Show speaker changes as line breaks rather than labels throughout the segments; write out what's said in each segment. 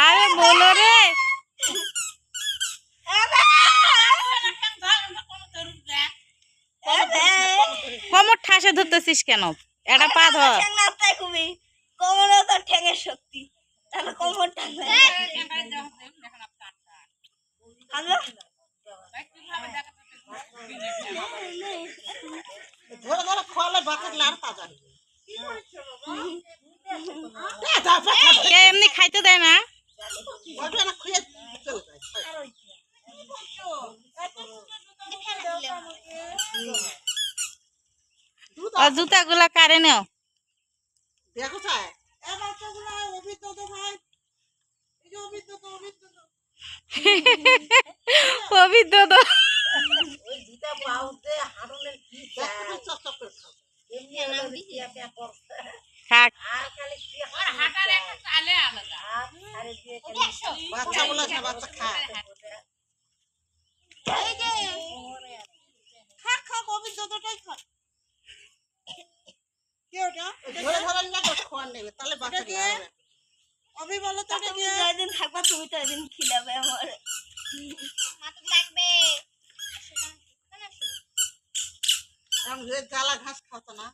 আরে বলো রে। কমর ঠাসে ধরতেছিস কেন? এটা পা ধর।
কোমরে তো ঠেঙের শক্তি তাহলে কোমরটা
ধরে ধরে খোয়ালে
এমনি খাইতে দেয় না? আর জুতাগুলা কারে নেও।
দেখো অভিজ্ঞতা কি
যেদিন থাকবা তুমি তো এদিন খিলাবে আমার। লাগবে।
জ্বালা ঘাস খাতো না।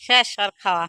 শেষ আর খাওয়া।